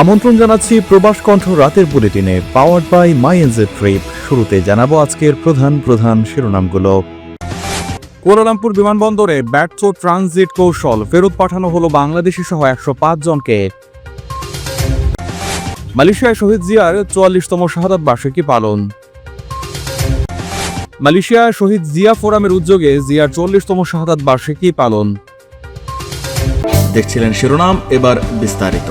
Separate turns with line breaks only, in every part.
আমন্ত্রণ জানাচ্ছি প্রবাস কণ্ঠ রাতের বুলেটিনে powered by my NJ trip শুরুতে জানাব আজকের প্রধান প্রধান শিরোনামগুলো। কুয়ালালামপুর বিমানবন্দরে ব্যর্থ ট্রানজিট কৌশল ফেরত পাঠানো হলো বাংলাদেশি সহ একশো পাঁচ জনকে। মালয়েশিয়ায় শহীদ জিয়ার চুয়াল্লিশতম শাহাদাত বার্ষিকী পালন। মালয়েশিয়া শহীদ জিয়া ফোরামের উদ্যোগে জিয়ার চল্লিশতম শাহাদাত বার্ষিকী পালন।
দেখছিলেন শিরোনাম, এবার বিস্তারিত।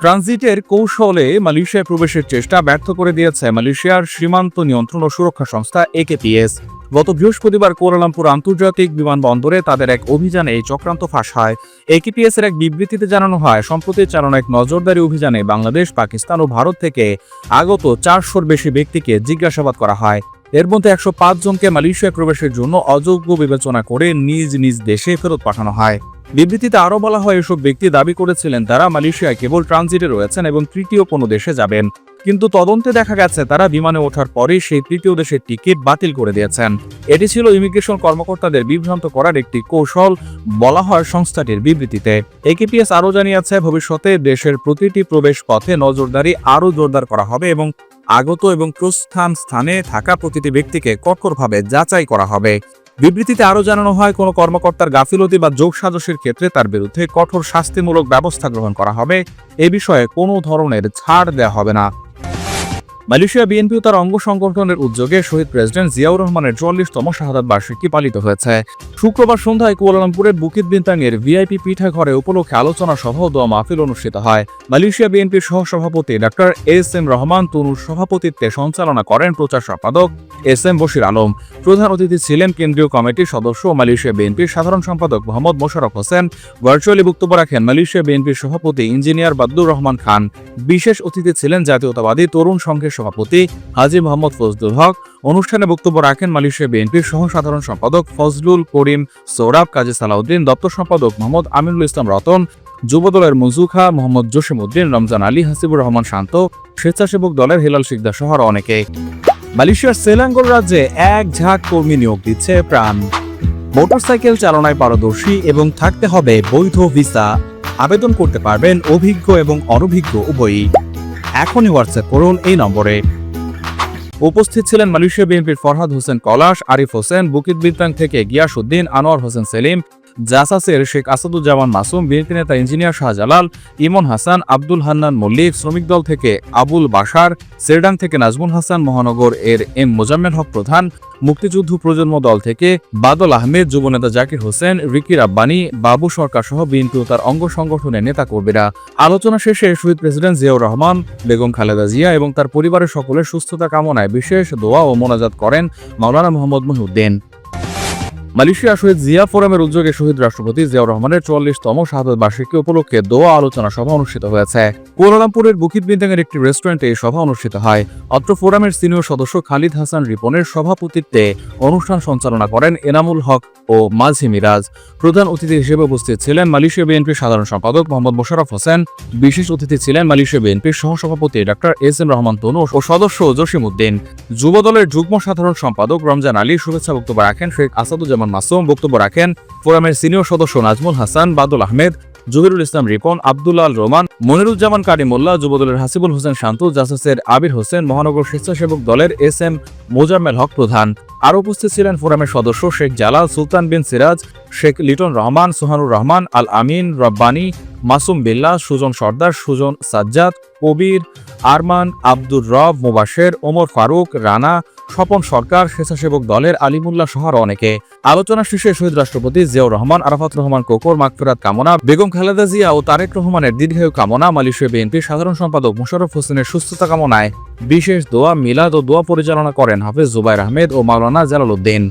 ট্রানজিটের কৌশলে মালয়েশিয়ায় প্রবেশের চেষ্টা ব্যর্থ করে দিয়েছে মালয়েশিয়ার সীমান্ত নিয়ন্ত্রণ ও সুরক্ষা সংস্থা একেপিএস গত বৃহস্পতিবার কুয়ালালামপুর আন্তর্জাতিক বিমানবন্দরে তাদের এক অভিযানে এই চক্রান্ত ফাঁস হয়। একেপিএস এর এক বিবৃতিতে জানানো হয়, সম্প্রতি চালানো এক নজরদারি অভিযানে বাংলাদেশ, পাকিস্তান ও ভারত থেকে আগত চারশোর বেশি ব্যক্তিকে জিজ্ঞাসাবাদ করা হয়। এর মধ্যে একশো পাঁচ জনকে মালয়েশিয়ায় প্রবেশের জন্য অযোগ্য বিবেচনা করে নিজ নিজ দেশে ফেরত পাঠানো হয়। বিবৃতিতে আরও বলা হয়, এসব ব্যক্তি দাবি করেছিলেন তারা মালয়েশিয়ায় কেবল ট্রানজিটে রয়েছেন এবং তৃতীয় কোনো দেশে যাবেন। কিন্তু তদন্তে দেখা গেছে, তারা বিমানে ওঠার পরেই সেই তৃতীয় দেশের টিকিট বাতিল করে দিয়েছেন। এটি ছিল ইমিগ্রেশন কর্মকর্তাদের বিভ্রান্ত করার একটি কৌশল বলা হয় সংস্থাটির বিবৃতিতে। একেপিএস আরও জানিয়েছে, ভবিষ্যতে দেশের প্রতিটি প্রবেশ পথে নজরদারি আরও জোরদার করা হবে এবং আগত এবং প্রস্থান স্থানে থাকা প্রতিটি ব্যক্তিকে কঠোরভাবে যাচাই করা হবে। বিবৃতিতে আরও জানানো হয়, কোনো কর্মকর্তার গাফিলতি বা যোগ সাজসের ক্ষেত্রে তার বিরুদ্ধে কঠোর শাস্তিমূলক ব্যবস্থা গ্রহণ করা হবে। এ বিষয়ে কোনো ধরনের ছাড় দেওয়া হবে না। মালয়েশিয়া বিএনপি তার অঙ্গ সংগঠনের উদ্যোগে শহীদ প্রেসিডেন্ট জিয়াউর রহমানের চুয়াল্লিশতম শাহাদাত বার্ষিকী পালিত হয়েছে। শুক্রবার সন্ধ্যায় কুয়ালালামপুরের বুকিত বিন্তাংয়ের ভিআইপি পিঠা ঘরে উপলক্ষে আলোচনা সভা ও দোয়া মাহফিল অনুষ্ঠিত হয়। মালয়েশিয়া বিএনপির সহ সভাপতি ডক্টর এস এম রহমান তনুর সভাপতিত্বে সঞ্চালনা করেন প্রচার সম্পাদক এস এম বশির আলম। প্রধান অতিথি ছিলেন কেন্দ্রীয় কমিটির সদস্য ও মালয়েশিয়া বিএনপির সাধারণ সম্পাদক মোহাম্মদ মোশারফ হোসেন। ভার্চুয়ালি বক্তব্য রাখেন মালয়েশিয়া বিএনপির সভাপতি ইঞ্জিনিয়ার বাদুর রহমান খান। বিশেষ অতিথি ছিলেন জাতীয়তাবাদী তরুণ সংঘের সভাপতি হাজি মোহাম্মদ ফজলুল হক। অনুষ্ঠানে বক্তব্য রাখেন মালয়েশিয়া বিএনপির সহ সাধারণ সম্পাদক ফজলুল করিম সৌরাব কাজী সালাউদ্দিন, দপ্তর সম্পাদক মোহাম্মদ আমিনুল ইসলাম রতন, যুবদলের মজুখা মোহাম্মদ জসিমউদ্দিন, রমজান আলী, হাসিবুর রহমান শান্ত, স্বেচ্ছাসেবক দলের হেলাল শিকদার সহ অনেকে। মালয়েশিয়ার সেলাঙ্গল রাজ্যে এক ঝাঁক কর্মী নিয়োগ দিচ্ছে প্রাণ। মোটরসাইকেল চালনায় পারদর্শী এবং থাকতে হবে বৈধ ভিসা। আবেদন করতে পারবেন অভিজ্ঞ এবং অনভিজ্ঞ উভয়ই। এখনই হোয়াটসঅ্যাপ করুন এই নম্বরে। উপস্থিত ছিলেন মালয়েশিয়া বিএনপির ফরহাদ হোসেন কলাশ, আরিফ হোসেন, বুকিত বিদ্যাং থেকে গিয়াসউদ্দিন, আনোয়ার হোসেন সেলিম জাসাসের শেখ আসাদুজ্জামান মাসুম বিএনপি নেতা ইঞ্জিনিয়ার শাহজালাল, ইমন হাসান, আব্দুল হান্নান মল্লিক, শ্রমিক দল থেকে আবুল বাশার, সেরডাং থেকে নাজমুল হাসান মহানগর এর এম মোজাম্মেল হক প্রধান, মুক্তিযুদ্ধ প্রজন্ম দল থেকে বাদল আহমেদ যুবনেতা জাকির হোসেন, রিকি রাব্বানি, বাবু সরকার সহ বিএনপি ও তার অঙ্গ সংগঠনের নেতা কর্মীরা আলোচনা শেষে শহীদ প্রেসিডেন্ট জিয়াউর রহমান, বেগম খালেদা জিয়া এবং তার পরিবারের সকলের সুস্থতা কামনায় বিশেষ দোয়া ও মোনাজাত করেন মাওলানা মোহাম্মদ মহিউদ্দিন। মালয়েশিয়া শহীদ জিয়া ফোরামের উদ্যোগে শহীদ রাষ্ট্রপতি জিয়াউর রহমানের চুয়াল্লিশতম শাহাদত বার্ষিকী উপলক্ষে দোয়া আলোচনা সভা অনুষ্ঠিত হয়েছে। কুয়ালালামপুরের বুকিত বিন্দাঙের একটি রেস্টুরেন্টে এই সভা অনুষ্ঠিত হয়। অত্র ফোরামের সিনিয়র সদস্য খালিদ হাসান রিপনের সভাপতিত্বে অনুষ্ঠান সঞ্চালনা করেন এনামুল হক ও মাঝি মিরাজ। প্রধান অতিথি হিসেবে উপস্থিত ছিলেন মালয়েশিয়া বিএনপির সাধারণ সম্পাদক মোহাম্মদ মোশারফ হোসেন। বিশেষ অতিথি ছিলেন মালয়েশিয়া বিএনপির সহসভাপতি doctor S M Rahman Tanu ও সদস্য জসিম উদ্দিন যুবদলের যুগ্ম সাধারণ সম্পাদক রমজান আলী শুভেচ্ছা বক্তব্য রাখেন শেখ আসাদুজ্জামান মাসুম বক্তব্য রাখেন ফোরামের সিনিয়র সদস্য নাজমুল হাসান, বাদুল আহমেদ, জহিরুল ইসলাম রিপন আল রোমান, মনিরুজ্জামান কারিমুল্লাহ যুবদলের হাসিবুল হোসেন শান্ত, জাসাসের আবির হোসেন, মহানগর স্বেচ্ছাসেবক দলের এস এম মোজাম্মেল হক প্রধান। আরও উপস্থিত ছিলেন ফোরামের সদস্য শেখ জালাল, সুলতান বিন সিরাজ, শেখ লিটন রহমান, সোহানুর রহমান, আল আমিন, রব্বানী, মাসুম বিল্লাহ, সুজন সর্দার, সুজন সাজ্জাদ, কবির আরমান, আব্দুর রব, মোবাশের, ওমর ফারুক, রানা স্বপন সরকার, স্বেচ্ছাসেবক দলের আলিমুল্লাহ সহ অনেকে। আলোচনা শেষে শহীদ রাষ্ট্রপতি জিয়াউর রহমান, আরাফাত রহমান কোকর মাকফিরাত কামনা, বেগম খালেদা জিয়া ও তারেক রহমানের দীর্ঘায়ু কামনা, মালয়েশিয়া বিএনপির সাধারণ সম্পাদক মোশাররফ হোসেনের সুস্থতা কামনায় বিশেষ দোয়া, মিলাদ ও দোয়া পরিচালনা করেন হাফেজ জুবাইর আহমেদ ও মাওলানা জালালউদ্দিন